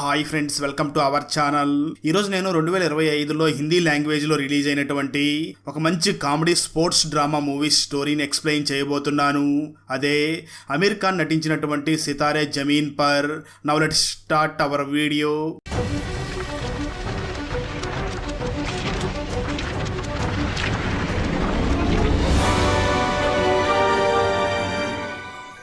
Hi friends welcome to our channel ఈరోజు నేను రెండు వేల ఇరవై ఐదులో హిందీ లాంగ్వేజ్లో రిలీజ్ అయినటువంటి ఒక మంచి కామెడీ స్పోర్ట్స్ డ్రామా మూవీ స్టోరీని ఎక్స్ప్లెయిన్ చేయబోతున్నాను. అదే అమీర్ ఖాన్ నటించినటువంటి Sitaare Zameen Par. Now let start our video.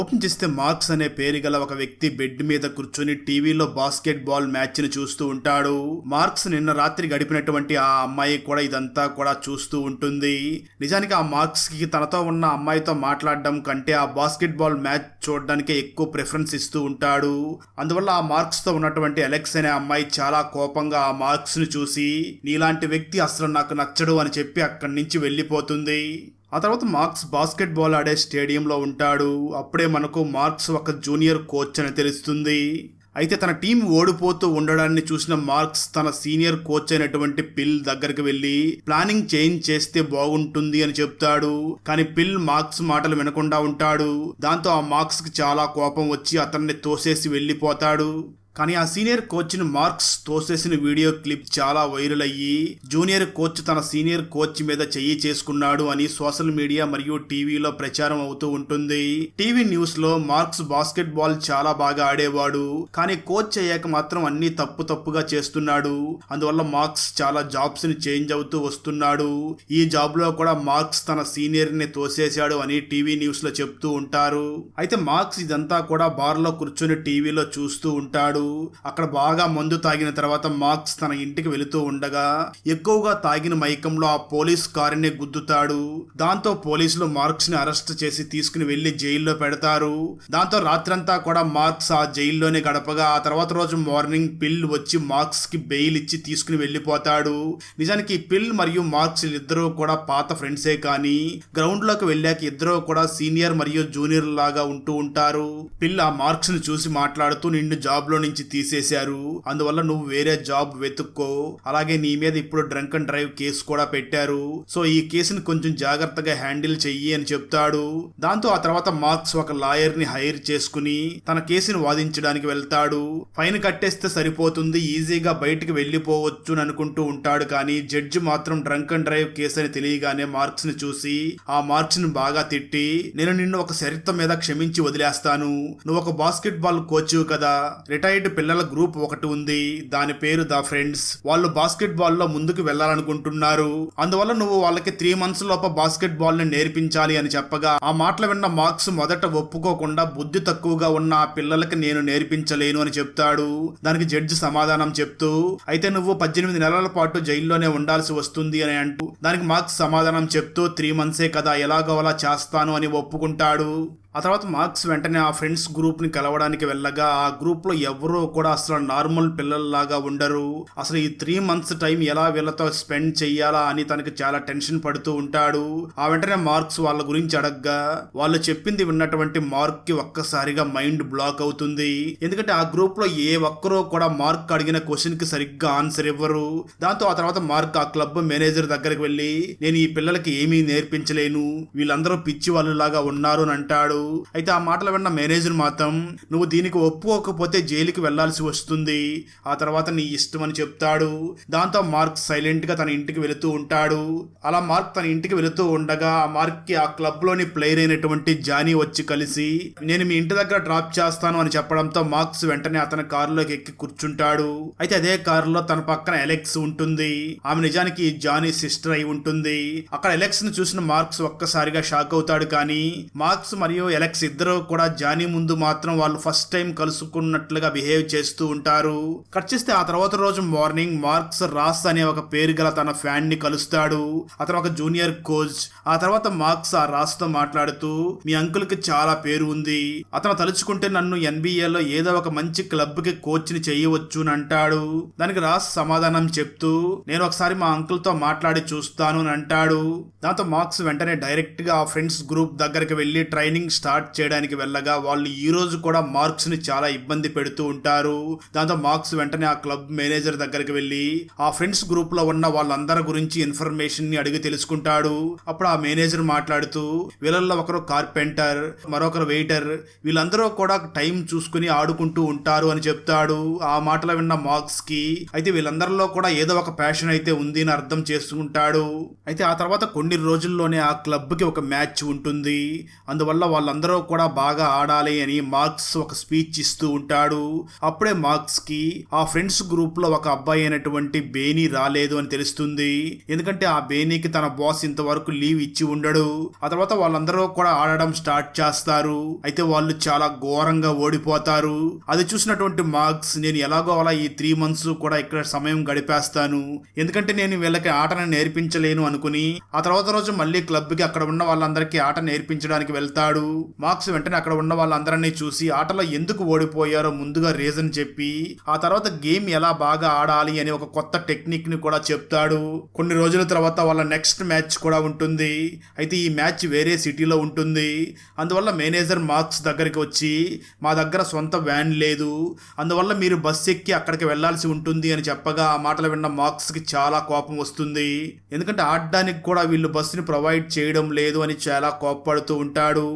Open చేస్తే మార్క్స్ అనే పేరు గల ఒక వ్యక్తి బెడ్ మీద కూర్చుని టీవీలో బాస్కెట్ బాల్ మ్యాచ్ని చూస్తూ ఉంటాడు. మార్క్స్ నిన్న రాత్రి గడిపినటువంటి ఆ అమ్మాయి కూడా ఇదంతా కూడా చూస్తూ ఉంటుంది. నిజానికి ఆ మార్క్స్కి తనతో ఉన్న అమ్మాయితో మాట్లాడడం కంటే ఆ బాస్కెట్ బాల్ మ్యాచ్ చూడడానికే ఎక్కువ ప్రిఫరెన్స్ ఇస్తూ ఉంటాడు. అందువల్ల ఆ మార్క్స్తో ఉన్నటువంటి అలెక్స్ అనే అమ్మాయి చాలా కోపంగా ఆ మార్క్స్ను చూసి నీలాంటి వ్యక్తి అసలు నాకు నచ్చడు అని చెప్పి అక్కడి నుంచి వెళ్ళిపోతుంది. ఆ తర్వాత మార్క్స్ బాస్కెట్బాల్ ఆడే స్టేడియంలో ఉంటాడు. అప్పుడే మనకు మార్క్స్ ఒక జూనియర్ కోచ్ అని తెలుస్తుంది. అయితే తన టీం ఓడిపోతూ ఉండడాన్ని చూసిన మార్క్స్ తన సీనియర్ కోచ్ అయినటువంటి పిల్ దగ్గరికి వెళ్ళి ప్లానింగ్ చేంజ్ చేస్తే బాగుంటుంది అని చెప్తాడు. కానీ పిల్ మార్క్స్ మాటలు వినకుండా ఉంటాడు. దాంతో ఆ మార్క్స్కి చాలా కోపం వచ్చి అతన్ని తోసేసి వెళ్ళిపోతాడు. కానీ ఆ సీనియర్ కోచ్ని మార్క్స్ తోసేసిన వీడియో క్లిప్ చాలా వైరల్ అయ్యి జూనియర్ కోచ్ తన సీనియర్ కోచ్ మీద చెయ్యి చేసుకున్నాడు అని సోషల్ మీడియా మరియు టీవీలో ప్రచారం అవుతూ ఉంటుంది. టీవీ న్యూస్లో మార్క్స్ బాస్కెట్ బాల్ చాలా బాగా ఆడేవాడు కానీ కోచ్ అయ్యాక మాత్రం అన్ని తప్పు తప్పుగా చేస్తున్నాడు. అందువల్ల మార్క్స్ చాలా జాబ్స్ని చేంజ్ అవుతూ వస్తున్నాడు. ఈ జాబ్లో కూడా మార్క్స్ తన సీనియర్ని తోసేశాడు అని టీవీ న్యూస్లో చెప్తూ ఉంటారు. అయితే మార్క్స్ ఇదంతా కూడా బార్లో కూర్చొని టీవీలో చూస్తూ ఉంటాడు. అక్కడ బాగా మందు తాగిన తర్వాత మార్క్స్ తన ఇంటికి వెళుతూ ఉండగా ఎక్కువగా తాగిన మైకంలో ఆ పోలీస్ కారుని గుద్దుతాడు. దాంతో పోలీసులు మార్క్స్ని అరెస్ట్ చేసి తీసుకుని వెళ్ళి జైల్లో పెడతారు. దాంతో రాత్రంతా కూడా మార్క్స్ ఆ జైల్లోనే గడపగా ఆ తర్వాత రోజు మార్నింగ్ పిల్ వచ్చి మార్క్స్కి బెయిల్ ఇచ్చి తీసుకుని వెళ్ళిపోతాడు. నిజానికి పిల్ మరియు మార్క్స్ ఇద్దరూ కూడా పాత ఫ్రెండ్సే కానీ గ్రౌండ్లోకి వెళ్ళాక ఇద్దరూ కూడా సీనియర్ మరియు జూనియర్ లాగా ఉంటూ ఉంటారు. పిల్ ఆ మార్క్స్ని చూసి మాట్లాడుతూ నిన్ను జాబ్లో నుంచి తీసేశారు. అందువల్ల నువ్వు వేరే జాబ్ వెతుక్కో. అలాగే నీ మీద ఇప్పుడు డ్రంక్ అండ్ డ్రైవ్ కేసు కూడా పెట్టారు. సో ఈ కేసుని కొంచెం జాగ్రత్తగా హ్యాండిల్ చెయ్యి అని చెప్తాడు. దాంతో ఆ తర్వాత మార్క్స్ ఒక లాయర్ని హైర్ చేసుకుని తన కేసుని వాదించడానికి వెళ్తాడు. ఫైన్ కట్టేస్తే సరిపోతుంది ఈజీగా బయటికి వెళ్ళిపోవచ్చు అని అనుకుంటూ ఉంటాడు. కానీ జడ్జి మాత్రం డ్రంక్ అండ్ డ్రైవ్ కేసు అని తెలియగానే మార్క్స్ని చూసి ఆ మార్క్స్ని బాగా తిట్టి నేను నిన్ను ఒక చరిత్ర మీద క్షమించి వదిలేస్తాను. నువ్వు ఒక బాస్కెట్ బాల్ కోచ్ కదా. రిటైర్డ్ పిల్లల గ్రూప్ ఒకటి ఉంది. దాని పేరు ద ఫ్రెండ్స్. వాళ్ళు బాస్కెట్ బాల్లో ముందుకు వెళ్ళాలనుకుంటున్నారు అందువల్ల నువ్వు వాళ్ళకి త్రీ మంత్స్ లోప బాస్కెట్ బాల్ని నేర్పించాలి అని చెప్పగా ఆ మాటలు విన్న మార్క్స్ మొదట ఒప్పుకోకుండా బుద్ధి తక్కువగా ఉన్న ఆ పిల్లలకి నేను నేర్పించలేను అని చెప్తాడు. దానికి జడ్జి సమాధానం చెప్తూ అయితే నువ్వు పద్దెనిమిది నెలల పాటు జైల్లోనే ఉండాల్సి వస్తుంది అని అంటూ దానికి మార్క్స్ సమాధానం చెప్తూ త్రీ మంత్సే కదా ఎలాగో అలా చేస్తాను అని ఒప్పుకుంటాడు. ఆ తర్వాత మార్క్స్ వెంటనే ఆ ఫ్రెండ్స్ గ్రూప్ని కలవడానికి వెళ్ళగా ఆ గ్రూప్లో ఎవరో ఎవరూ కూడా అసలు నార్మల్ పిల్లల్లాగా ఉండరు. అసలు ఈ త్రీ మంత్స్ టైం ఎలా వీళ్ళతో స్పెండ్ చెయ్యాలా అని తనకి చాలా టెన్షన్ పడుతూ ఉంటాడు. ఆ వెంటనే మార్క్స్ వాళ్ళ గురించి అడగ్గా వాళ్ళు చెప్పింది విన్నటువంటి మార్క్కి ఒక్కసారిగా మైండ్ బ్లాక్ అవుతుంది. ఎందుకంటే ఆ గ్రూప్లో ఏ ఒక్కరూ కూడా మార్క్ అడిగిన క్వశ్చన్కి సరిగ్గా ఆన్సర్ ఇవ్వరు. దాంతో ఆ తర్వాత మార్క్ ఆ క్లబ్ మేనేజర్ దగ్గరికి వెళ్ళి నేను ఈ పిల్లలకి ఏమీ నేర్పించలేను. వీళ్ళందరూ పిచ్చి వాళ్ళు లాగా ఉన్నారు అని అంటాడు. అయితే ఆ మాటలు విన్న మేనేజర్ మాత్రం నువ్వు దీనికి ఒప్పుకోకపోతే జైలుకి వెళ్ళాల్సి వస్తుంది. ఆ తర్వాత నీ ఇష్టం అని చెప్తాడు. దాంతో మార్క్ సైలెంట్గా తన ఇంటికి వెళుతూ ఉంటాడు. అలా మార్క్ తన ఇంటికి వెళుతూ ఉండగా ఆ మార్క్కి ఆ క్లబ్లోని ప్లేయర్ అయినటువంటి జానీ వచ్చి కలిసి నేను మీ ఇంటి దగ్గర డ్రాప్ చేస్తాను అని చెప్పడంతో మార్క్స్ వెంటనే అతని కారులోకి ఎక్కి కూర్చుంటాడు. అయితే అదే కారులో తన పక్కన ఎలెక్స్ ఉంటుంది. ఆమె నిజానికి జానీ సిస్టర్ అయి ఉంటుంది. అక్కడ ఎలెక్స్ని చూసిన మార్క్స్ ఒక్కసారిగా షాక్ అవుతాడు కానీ మార్క్స్ మరియు ఎలెక్స్ ఇద్దరు కూడా జానీ ముందు మాత్రం వాళ్ళు ఫస్ట్ టైం కలుసుకున్నట్లుగా బిహేవ్ చేస్తూ ఉంటారు. కట్ చేస్తే ఆ తర్వాత రోజు మార్నింగ్ మార్క్స్ రాస్ అనే ఒక పేరు గల తన ఫ్యాన్ని కలుస్తాడు. అతను ఒక జూనియర్ కోచ్. ఆ తర్వాత మార్క్స్ ఆ రాస్తో మాట్లాడుతూ మీ అంకుల్కి చాలా పేరు ఉంది. అతను తలుచుకుంటే నన్ను ఎన్బిఏలో ఏదో ఒక మంచి క్లబ్కి కోచ్ని చేయవచ్చు అని అంటాడు. దానికి రాస్ సమాధానం చెప్తూ నేను ఒకసారి మా అంకుల్తో మాట్లాడి చూస్తాను అని అంటాడు. దాంతో మార్క్స్ వెంటనే డైరెక్ట్గా ఆ ఫ్రెండ్స్ గ్రూప్ దగ్గరికి వెళ్ళి ట్రైనింగ్ స్టార్ట్ చేయడానికి వెళ్ళగా వాళ్ళు ఈ రోజు కూడా మార్క్స్ని చాలా ఇబ్బంది పెడుతూ ఉంటారు. దాంతో మార్క్స్ వెంటనే ఆ క్లబ్ మేనేజర్ దగ్గరికి వెళ్ళి ఆ ఫ్రెండ్స్ గ్రూప్లో ఉన్న వాళ్ళందరి గురించి ఇన్ఫర్మేషన్ని అడిగి తెలుసుకుంటాడు. అప్పుడు ఆ మేనేజర్ మాట్లాడుతూ వీళ్ళల్లో ఒకరు కార్పెంటర్ మరొకరు వెయిటర్ వీళ్ళందరూ కూడా టైం చూసుకుని ఆడుకుంటూ ఉంటారు అని చెప్తాడు. ఆ మాటలు విన్న మార్క్స్కి అయితే వీళ్ళందరిలో కూడా ఏదో ఒక ప్యాషన్ అయితే ఉంది అని అర్థం చేసుకుంటాడు. అయితే ఆ తర్వాత కొన్ని రోజుల్లోనే ఆ క్లబ్కి ఒక మ్యాచ్ ఉంటుంది. అందువల్ల వాళ్ళందరూ కూడా బాగా ఆడాలి అని మార్క్స్ ఒక స్పీచ్ ఇస్తూ ఉంటాడు. అప్పుడే మార్క్స్కి ఆ ఫ్రెండ్స్ గ్రూప్లో ఒక అబ్బాయి అయినటువంటి బేనీ రాలేదు అని తెలుస్తుంది. ఎందుకంటే ఆ బేనీకి తన బాస్ ఇంతవరకు లీవ్ ఇచ్చి ఉండడు. ఆ తర్వాత వాళ్ళందరూ కూడా ఆడడం స్టార్ట్ చేస్తారు. అయితే వాళ్ళు చాలా ఘోరంగా ఓడిపోతారు. అది చూసినటువంటి మార్క్స్ నేను ఎలాగో అలా ఈ త్రీ మంత్స్ కూడా ఇక్కడ సమయం గడిపేస్తాను. ఎందుకంటే నేను వీళ్ళకి ఆటను నేర్పించలేను అనుకుని ఆ తర్వాత రోజు మళ్ళీ క్లబ్కి అక్కడ ఉన్న వాళ్ళందరికీ ఆట నేర్పించడానికి వెళ్తాడు. మార్క్స్ వెంటనే అక్కడ ఉన్న వాళ్ళందరినీ చూసి ఆటలో ఎందుకు ఓడిపోయారో ముందుగా రీజన్ చెప్పి ఆ తర్వాత గేమ్ ఎలా బాగా ఆడాలి అని ఒక కొత్త టెక్నిక్ని కూడా చెప్తాడు. కొన్ని రోజుల తర్వాత వాళ్ళ నెక్స్ట్ మ్యాచ్ కూడా ఉంటుంది. అయితే ఈ మ్యాచ్ వేరే సిటీలో ఉంటుంది. అందువల్ల మేనేజర్ మార్క్స్ దగ్గరికి వచ్చి మా దగ్గర సొంత వ్యాన్ లేదు. అందువల్ల మీరు బస్ ఎక్కి అక్కడికి వెళ్ళాల్సి ఉంటుంది అని చెప్పగా ఆ మాటలు విన్న మార్క్స్కి చాలా కోపం వస్తుంది. ఎందుకంటే ఆడడానికి కూడా వీళ్ళు బస్సుని ప్రొవైడ్ చేయడం లేదు అని చాలా కోపపడుతూ ఉంటాడు.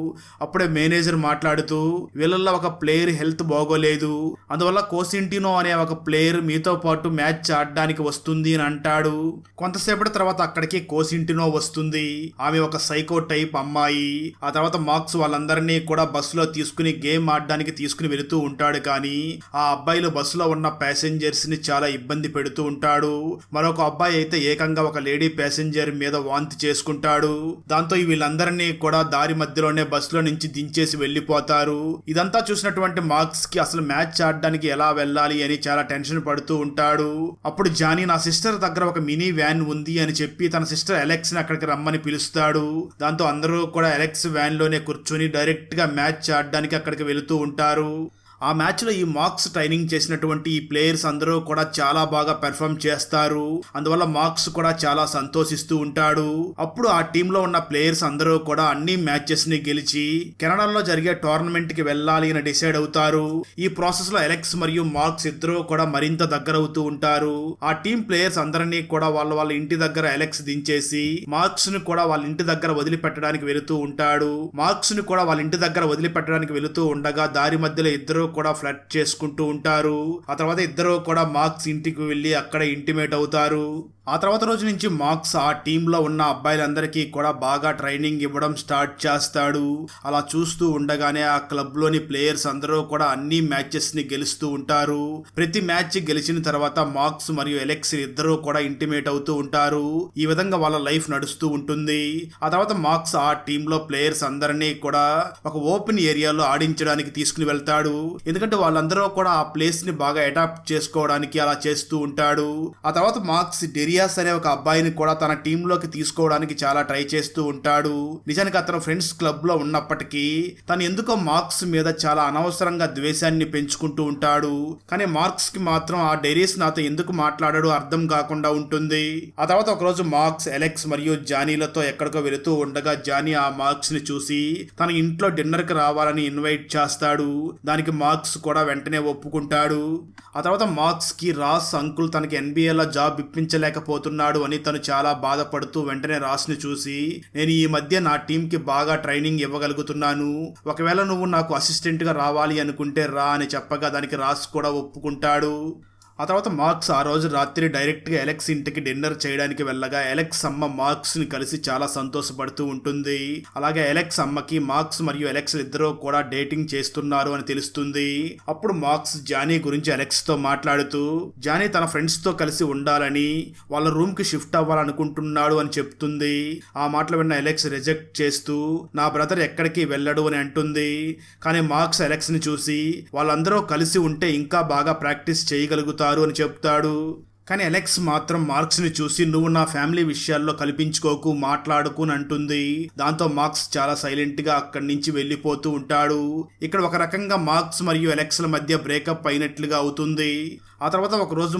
అప్పుడే మేనేజర్ మాట్లాడుతూ వీళ్ళల్లో ఒక ప్లేయర్ హెల్త్ బాగోలేదు అందువల్ల కోసింటినో అనే ఒక ప్లేయర్ మీతో పాటు మ్యాచ్ ఆడడానికి వస్తుంది అని అంటాడు. కొంతసేపటి తర్వాత అక్కడికి కోసింటినో వస్తుంది. ఆమె ఒక సైకో టైప్ అమ్మాయి. ఆ తర్వాత మార్క్స్ వాళ్ళందరినీ కూడా బస్సులో తీసుకుని గేమ్ ఆడడానికి తీసుకుని వెళుతూ ఉంటాడు కానీ ఆ అబ్బాయిలు బస్సులో ఉన్న ప్యాసింజర్స్ని చాలా ఇబ్బంది పెడుతూ ఉంటాడు. మరొక అబ్బాయి అయితే ఏకంగా ఒక లేడీ ప్యాసింజర్ మీద వాంతి చేసుకుంటాడు. దాంతో వీళ్ళందరినీ కూడా దారి మధ్యలోనే బస్సులో నుంచి దించేసి వెళ్ళిపోతారు. ఇదంతా చూసినటువంటి మార్క్స్కి అసలు మ్యాచ్ ఆడడానికి ఎలా వెళ్ళాలి అని చాలా టెన్షన్ పడుతూ ఉంటాడు. అప్పుడు జానీ నా సిస్టర్ దగ్గర ఒక మినీ వ్యాన్ ఉంది అని చెప్పి తన సిస్టర్ ఎలెక్స్ని అక్కడికి రమ్మని పిలుస్తాడు. దాంతో అందరూ కూడా ఎలెక్స్ వ్యాన్లోనే కూర్చొని డైరెక్ట్గా మ్యాచ్ ఆడడానికి అక్కడికి వెళుతూ ఉంటారు. ఆ మ్యాచ్లో ఈ మార్క్స్ ట్రైనింగ్ చేసినటువంటి ఈ ప్లేయర్స్ అందరూ కూడా చాలా బాగా పెర్ఫామ్ చేస్తారు. అందువల్ల మార్క్స్ కూడా చాలా సంతోషిస్తూ ఉంటాడు. అప్పుడు ఆ టీంలో ఉన్న ప్లేయర్స్ అందరూ కూడా అన్ని మ్యాచెస్ని గెలిచి కెనడాలో జరిగే టోర్నమెంట్కి వెళ్ళాలి అని డిసైడ్ అవుతారు. ఈ ప్రాసెస్లో ఎలెక్స్ మరియు మార్క్స్ ఇద్దరూ కూడా మరింత దగ్గర అవుతూ ఉంటారు. ఆ టీం ప్లేయర్స్ అందరినీ కూడా వాళ్ళ వాళ్ళ ఇంటి దగ్గర ఎలెక్స్ దించేసి మార్క్స్ని కూడా వాళ్ళ ఇంటి దగ్గర వదిలిపెట్టడానికి వెళుతూ ఉంటాడు. మార్క్స్ని కూడా వాళ్ళ ఇంటి దగ్గర వదిలిపెట్టడానికి వెళుతూ ఉండగా దారి మధ్యలో ఇద్దరు కూడా ఫ్లడ్ చేసుకుంటూ ఉంటారు. ఆ తర్వాత ఇద్దరు కూడా మార్క్స్ ఇంటికి వెళ్ళి అక్కడ ఇంటిమేట్ అవుతారు. ఆ తర్వాత రోజు నుంచి మార్క్స్ ఆ టీంలో ఉన్న అబ్బాయిలందరికీ కూడా బాగా ట్రైనింగ్ ఇవ్వడం స్టార్ట్ చేస్తాడు. అలా చూస్తూ ఉండగానే ఆ క్లబ్లోని ప్లేయర్స్ అందరూ కూడా అన్ని మ్యాచెస్ని గెలుస్తూ ఉంటారు. ప్రతి మ్యాచ్ గెలిచిన తర్వాత మార్క్స్ మరియు ఎలెక్స్ ఇద్దరూ కూడా ఇంటిమేట్ అవుతూ ఉంటారు. ఈ విధంగా వాళ్ళ లైఫ్ నడుస్తూ ఉంటుంది. ఆ తర్వాత మార్క్స్ ఆ టీంలో ప్లేయర్స్ అందరినీ కూడా ఒక ఓపెన్ ఏరియాలో ఆడించడానికి తీసుకుని వెళ్తాడు. ఎందుకంటే వాళ్ళందరూ కూడా ఆ ప్లేస్ని బాగా అడాప్ట్ చేసుకోవడానికి అలా చేస్తూ ఉంటాడు. ఆ తర్వాత మార్క్స్ ఇలియాస్ అనే ఒక అబ్బాయిని కూడా తన టీంలోకి తీసుకోవడానికి చాలా ట్రై చేస్తూ ఉంటాడు. నిజానికి అతను ఫ్రెండ్స్ క్లబ్లో ఉన్నప్పటికీ తను ఎందుకో మార్క్స్ మీద చాలా అనవసరంగా ద్వేషాన్ని పెంచుకుంటూ ఉంటాడు. కానీ మార్క్స్కి మాత్రం ఆ డెరీస్ నాతో ఎందుకు మాట్లాడాడో అర్థం కాకుండా ఉంటుంది. ఆ తర్వాత ఒకరోజు మార్క్స్ ఎలెక్స్ మరియు జానీలతో ఎక్కడికో వెళుతూ ఉండగా జానీ ఆ మార్క్స్ని చూసి తన ఇంట్లో డిన్నర్కి రావాలని ఇన్వైట్ చేస్తాడు. దానికి మార్క్స్ కూడా వెంటనే ఒప్పుకుంటాడు. ఆ తర్వాత మార్క్స్కి రాస్ అంకుల్ తనకి NBA లో జాబ్ పోతున్నాడు అని తను చాలా బాధపడుతూ వెంటనే రాస్ని చూసి నేను ఈ మధ్య నా టీం కి బాగా ట్రైనింగ్ ఇవ్వగలుగుతున్నాను. ఒకవేళ నువ్వు నాకు అసిస్టెంట్గా రావాలి అనుకుంటే రా అని చెప్పగా దానికి రాస్ కూడా ఒప్పుకుంటాడు. ఆ తర్వాత మార్క్స్ ఆ రోజు రాత్రి డైరెక్ట్గా ఎలెక్స్ ఇంటికి డిన్నర్ చేయడానికి వెళ్ళగా ఎలెక్స్ అమ్మ మార్క్స్ని కలిసి చాలా సంతోషపడుతూ ఉంటుంది. అలాగే ఎలెక్స్ అమ్మకి మార్క్స్ మరియు ఎలెక్స్ ఇద్దరూ కూడా డేటింగ్ చేస్తున్నారు అని తెలుస్తుంది. అప్పుడు మార్క్స్ జానీ గురించి ఎలెక్స్తో మాట్లాడుతూ జానీ తన ఫ్రెండ్స్తో కలిసి ఉండాలని వాళ్ళ రూమ్కి షిఫ్ట్ అవ్వాలనుకుంటున్నాడు అని చెప్తుంది. ఆ మాటలు విన్న ఎలెక్స్ రిజెక్ట్ చేస్తూ నా బ్రదర్ ఎక్కడికి వెళ్ళడు అని అంటుంది. కానీ మార్క్స్ ఎలెక్స్ని చూసి వాళ్ళందరూ కలిసి ఉంటే ఇంకా బాగా ప్రాక్టీస్ చేయగలుగుతారు. అని చెప్తాడు. కానీ అలెక్స్ మాత్రం మార్క్స్ని చూసి నువ్వు నా ఫ్యామిలీ విషయాల్లో కల్పించుకోకు మాట్లాడుకు అని అంటుంది. దాంతో మార్క్స్ చాలా సైలెంట్గా అక్కడి నుంచి వెళ్ళిపోతూ ఉంటాడు. ఇక్కడ ఒక రకంగా మార్క్స్ మరియు అలెక్స్ల మధ్య బ్రేకప్ అయినట్లుగా అవుతుంది. ఆ తర్వాత ఒక రోజు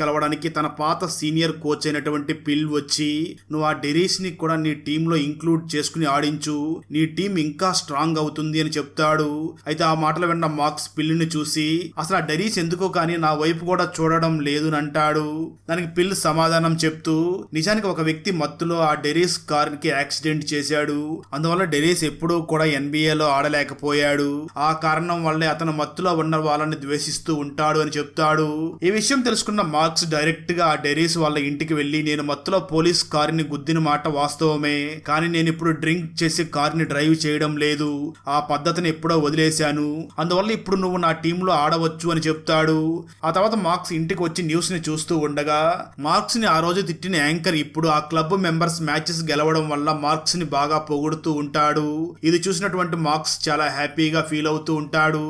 కలవడానికి తన పాత సీనియర్ కోచ్ అయినటువంటి పిల్ వచ్చి నువ్వు ఆ డెరీస్ని కూడా నీ టీంలో ఇంక్లూడ్ చేసుకుని ఆడించు. నీ టీం ఇంకా స్ట్రాంగ్ అవుతుంది అని చెప్తాడు. అయితే ఆ మాటలు విన్న మార్క్స్ పిల్లిని చూసి అసలు ఆ డెరీస్ ఎందుకో కానీ నా వైపు కూడా చూడడం లేదు అని అంటాడు. దానికి పిల్ సమాధానం చెప్తూ నిజానికి ఒక వ్యక్తి మత్తులో ఆ డెరీస్ కార్కి యాక్సిడెంట్ చేశాడు. అందువల్ల డెరీస్ ఎప్పుడూ కూడా NBA లో ఆడలేకపోయాడు. ఆ కారణం వల్లే అతను మత్తులో ఉన్న వాళ్ళని ద్వేషిస్తూ ఉంటాడు అని చెప్తాడు. ఈ విషయం తెలుసుకున్న మార్క్స్ డైరెక్ట్గా ఆ డెరీస్ వాళ్ళ ఇంటికి వెళ్ళి నేను మత్తులో పోలీస్ కారుని గుద్దిన మాట వాస్తవమే కానీ నేను ఇప్పుడు డ్రింక్ చేసి కారుని డ్రైవ్ చేయడం లేదు. ఆ పద్ధతిని ఎప్పుడో వదిలేశాను. అందువల్ల ఇప్పుడు నువ్వు నా టీంలో ఆడవచ్చు అని చెప్తాడు. ఆ తర్వాత మార్క్స్ ఇంటికి వచ్చి న్యూస్ని చూస్తూ ఉండగా మార్క్స్ని ఆ రోజు తిట్టిన యాంకర్ ఇప్పుడు ఆ క్లబ్ మెంబర్స్ మ్యాచెస్ గెలవడం వల్ల మార్క్స్ని బాగా పొగుడుతూ ఉంటాడు. ఇది చూసినటువంటి మార్క్స్ చాలా హ్యాపీగా ఫీల్ అవుతూ ఉంటాడు.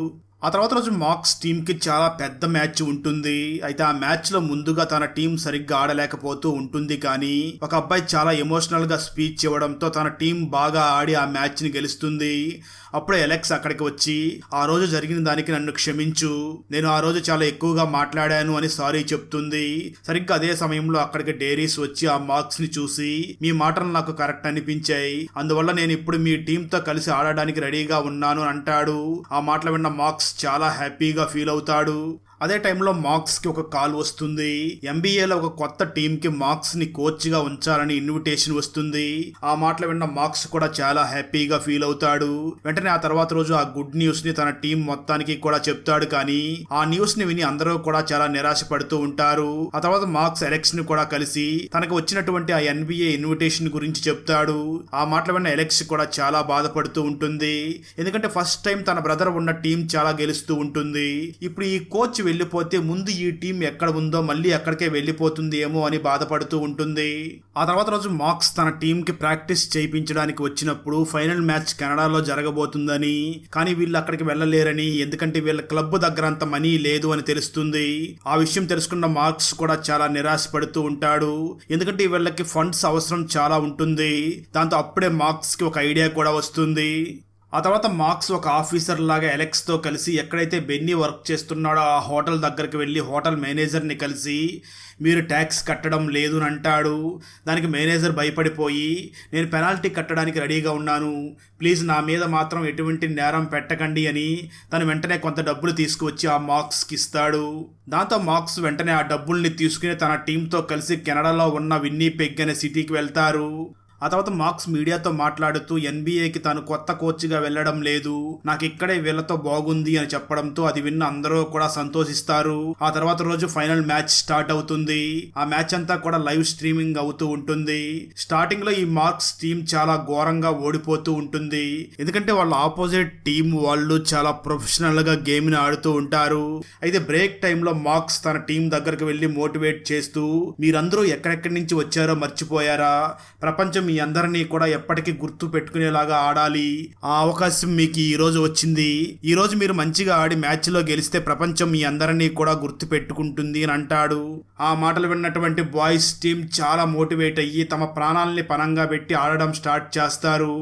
ఆ తర్వాత రోజు మార్క్స్ టీంకి చాలా పెద్ద మ్యాచ్ ఉంటుంది. అయితే ఆ మ్యాచ్లో ముందుగా తన టీం సరిగ్గా ఆడలేకపోతూ ఉంటుంది కానీ ఒక అబ్బాయి చాలా ఎమోషనల్గా స్పీచ్ ఇవ్వడంతో తన టీం బాగా ఆడి ఆ మ్యాచ్ని గెలుస్తుంది. అప్పుడే ఎలెక్స్ అక్కడికి వచ్చి ఆ రోజు జరిగిన దానికి నన్ను క్షమించు. నేను ఆ రోజు చాలా ఎక్కువగా మాట్లాడాను అని సారీ చెప్తుంది. సరిగ్గా అదే సమయంలో అక్కడికి డేరీస్ వచ్చి ఆ మార్క్స్ని చూసి మీ మాటలు నాకు కరెక్ట్ అనిపించాయి. అందువల్ల నేను ఇప్పుడు మీ టీంతో కలిసి ఆడడానికి రెడీగా ఉన్నాను అని అంటాడు. ఆ మాటలు విన్న మార్క్స్ చాలా హ్యాపీగా ఫీల్ అవుతాడు. అదే టైంలో మార్క్స్కి ఒక కాల్ వస్తుంది. ఎంబీఏలో ఒక కొత్త టీం కి మార్క్స్ని కోచ్గా ఉంచాలని ఇన్విటేషన్ వస్తుంది. ఆ మాటలు విన్న మార్క్స్ కూడా చాలా హ్యాపీగా ఫీల్ అవుతాడు. వెంటనే ఆ తర్వాత రోజు ఆ గుడ్ న్యూస్ని తన టీం మొత్తానికి కూడా చెప్తాడు కానీ ఆ న్యూస్ని విని అందరూ కూడా చాలా నిరాశ పడుతూ ఉంటారు. ఆ తర్వాత మార్క్స్ ఎలెక్స్ని కూడా కలిసి తనకు వచ్చినటువంటి ఆ ఎన్బిఏ ఇన్విటేషన్ గురించి చెప్తాడు. ఆ మాటలు విన్న ఎలెక్స్ కూడా చాలా బాధపడుతూ ఉంటుంది. ఎందుకంటే ఫస్ట్ టైం తన బ్రదర్ ఉన్న టీం చాలా గెలుస్తూ ఉంటుంది. ఇప్పుడు ఈ కోచ్ వెళ్ళిపోతే ముందు ఈ టీం ఎక్కడ ఉందో మళ్ళీ ఎక్కడికే వెళ్ళిపోతుంది ఏమో అని బాధపడుతూ ఉంటుంది. ఆ తర్వాత రోజు మార్క్స్ తన టీంకి ప్రాక్టీస్ చేయించడానికి వచ్చినప్పుడు ఫైనల్ మ్యాచ్ కెనడాలో జరగబోతుందని కానీ వీళ్ళు అక్కడికి వెళ్ళలేరని ఎందుకంటే వీళ్ళ క్లబ్ దగ్గర అంత మనీ లేదు అని తెలుస్తుంది. ఆ విషయం తెలుసుకున్న మార్క్స్ కూడా చాలా నిరాశపడుతూ ఉంటాడు. ఎందుకంటే వీళ్ళకి ఫండ్స్ అవసరం చాలా ఉంటుంది. దాంతో అప్పుడే మార్క్స్కి ఒక ఐడియా కూడా వస్తుంది. ఆ తర్వాత మార్క్స్ ఒక ఆఫీసర్ లాగా ఎలెక్స్తో కలిసి ఎక్కడైతే బెన్నీ వర్క్ చేస్తున్నాడో ఆ హోటల్ దగ్గరికి వెళ్ళి హోటల్ మేనేజర్ని కలిసి మీరు ట్యాక్స్ కట్టడం లేదు అని అంటాడు. దానికి మేనేజర్ భయపడిపోయి నేను పెనాల్టీ కట్టడానికి రెడీగా ఉన్నాను. ప్లీజ్ నా మీద మాత్రం ఎటువంటి నేరం పెట్టకండి అని తను వెంటనే కొంత డబ్బులు తీసుకువచ్చి ఆ మార్క్స్కి ఇస్తాడు. దాంతో మార్క్స్ వెంటనే ఆ డబ్బుల్ని తీసుకుని తన టీంతో కలిసి కెనడాలో ఉన్న విన్నీపెగ్ అనే సిటీకి వెళ్తారు. ఆ తర్వాత మార్క్స్ మీడియాతో మాట్లాడుతూ ఎన్బీఏకి తాను కొత్త కోచ్గా వెళ్ళడం లేదు. నాకు ఇక్కడే వీళ్ళతో బాగుంది అని చెప్పడంతో అది విన్న అందరూ కూడా సంతోషిస్తారు. ఆ తర్వాత రోజు ఫైనల్ మ్యాచ్ స్టార్ట్ అవుతుంది. ఆ మ్యాచ్ అంతా కూడా లైవ్ స్ట్రీమింగ్ అవుతూ ఉంటుంది. స్టార్టింగ్లో ఈ మార్క్స్ టీం చాలా ఘోరంగా ఓడిపోతూ ఉంటుంది. ఎందుకంటే వాళ్ళ ఆపోజిట్ టీం వాళ్ళు చాలా ప్రొఫెషనల్గా గేమ్ని ఆడుతూ ఉంటారు. అయితే బ్రేక్ టైంలో మార్క్స్ తన టీం దగ్గరకు వెళ్ళి మోటివేట్ చేస్తూ మీరందరూ ఎక్కడెక్కడి నుంచి వచ్చారో మర్చిపోయారా? ప్రపంచం మీ అందరినీ కూడా ఎప్పటికీ గుర్తు పెట్టుకునేలాగా ఆడాలి. ఆ అవకాశం మీకు ఈ రోజు వచ్చింది. ఈ రోజు మీరు మంచిగా ఆడి మ్యాచ్లో గెలిస్తే ప్రపంచం మీ అందరినీ కూడా గుర్తు పెట్టుకుంటుంది అని అంటాడు. ఆ మాటలు విన్నటువంటి బాయ్స్ టీం చాలా మోటివేట్ అయ్యి తమ ప్రాణాలని పనంగా పెట్టి ఆడడం స్టార్ట్ చేస్తారు.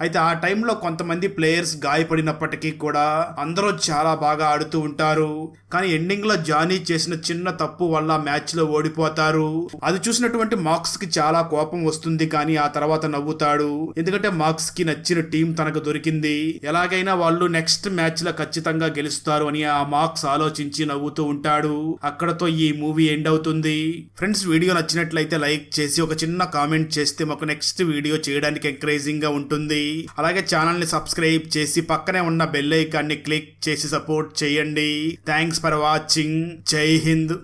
అయితే ఆ టైంలో కొంతమంది ప్లేయర్స్ గాయపడినప్పటికీ కూడా అందరూ చాలా బాగా ఆడుతూ ఉంటారు. కానీ ఎండింగ్లో జానీ చేసిన చిన్న తప్పు వల్ల మ్యాచ్లో ఓడిపోతారు. అది చూసినటువంటి మార్క్స్కి చాలా కోపం వస్తుంది. కానీ ఆ తర్వాత నవ్వుతాడు. ఎందుకంటే మార్క్స్కి నచ్చిన టీం తనకు దొరికింది. ఎలాగైనా వాళ్ళు నెక్స్ట్ మ్యాచ్లో ఖచ్చితంగా గెలుస్తారు అని ఆ మార్క్స్ ఆలోచించి నవ్వుతూ ఉంటాడు. అక్కడతో ఈ మూవీ ఎండ్ అవుతుంది. ఫ్రెండ్స్ వీడియో నచ్చినట్లయితే లైక్ చేసి ఒక చిన్న కామెంట్ చేస్తే మాకు నెక్స్ట్ వీడియో చేయడానికి ఎంకరేజింగ్గా ఉంటుంది. అలాగే ఛానల్ని సబ్స్క్రైబ్ చేసి పక్కనే ఉన్న బెల్ ఐకాన్ని క్లిక్ చేసి సపోర్ట్ చేయండి. Thanks for watching. Jai Hind.